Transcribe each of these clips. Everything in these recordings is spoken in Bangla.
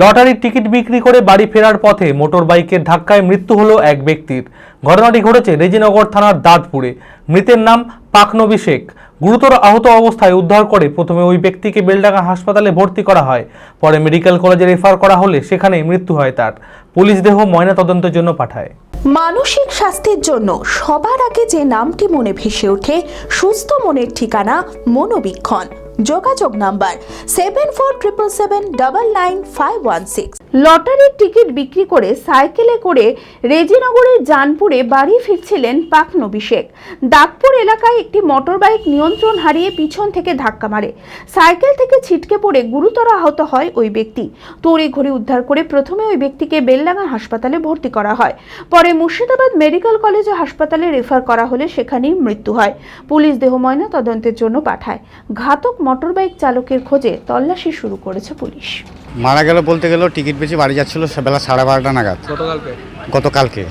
লটারির টিকিট বিক্রি করে বাড়ি ফেরার পথে মোটর বাইকের ধাক্কায় মৃত্যু হলো এক ব্যক্তির। ঘটনাটি ঘটেছে রেজিনগর থানার দাঁতপুরে। মৃতের নাম পাকনবী শেখ। গুরুতর আহত অবস্থায় উদ্ধার করে প্রথমে ওই ব্যক্তিকে বেলডাঙ্গা হাসপাতালে ভর্তি করা হয়। পরে মেডিকেল কলেজে রেফার করা হলে সেখানে মৃত্যু হয় তার। পুলিশ দেহ ময়নাতদন্তের জন্য পাঠায়। মানসিক স্বাস্থ্যের জন্য সবার আগে যে নামটি মনে ভেসে ওঠে, সুস্থ মনের ঠিকানা মনোবীক্ষণ। যোগাযোগ number seven four triple seven double nine five one six লটারির টিকিট বিক্রি করে সাইকেলে করে রেজিনগরের জানপুরে বাড়ি ফিরছিলেন পাকনবী শেখ দাগপুর এলাকায় একটি মোটরবাইক নিয়ন্ত্রণ হারিয়ে পিছন থেকে ধাক্কা মারে। সাইকেল থেকে ছিটকে পড়ে গুরুতর আহত হয় ওই ব্যক্তি। তড়ি ঘড়ি উদ্ধার করে প্রথমে ওই ব্যক্তিকে বেলডাঙ্গা হাসপাতালে ভর্তি করা হয়। পরে মুর্শিদাবাদ মেডিকেল কলেজ হাসপাতালে রেফার করা হলে সেখানেই মৃত্যু হয়। পুলিশ দেহ ময়না তদন্তের জন্য পাঠায়। ঘাতক মোটরবাইক চালকের খোঁজে তল্লাশি শুরু করেছে পুলিশ। মারা গেল বলতে গেল টিকিট বেশি বাড়ি যাচ্ছিল বেলা সাড়ে বারোটা নাগাদ। গতকালকে? গতকালকে।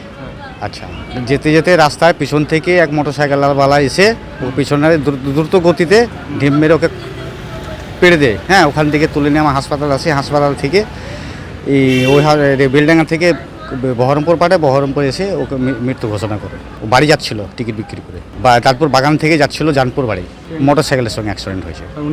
আচ্ছা যেতে যেতে রাস্তায় পিছন থেকে এক মোটর সাইকেলওয়ালা এসে ও পিছনে দ্রু- দ্রুত গতিতে ঢিম মেরে ওকে পেড়ে দেয়। হ্যাঁ ওখান থেকে তুলে নিয়ে আমার হাসপাতাল আসে হাসপাতাল থেকে এই ওই বেলডাঙ্গা থেকে বহরমপুর পাঠায় বহরমপুর এসে ওকে মৃত্যু ঘোষণা করে। ও বাড়ি যাচ্ছিল টিকিট বিক্রি করে। বা তারপর বাগান থেকে যাচ্ছিল জানপুর বাড়ি। মোটর সাইকেলের সঙ্গে অ্যাক্সিডেন্ট হয়েছে।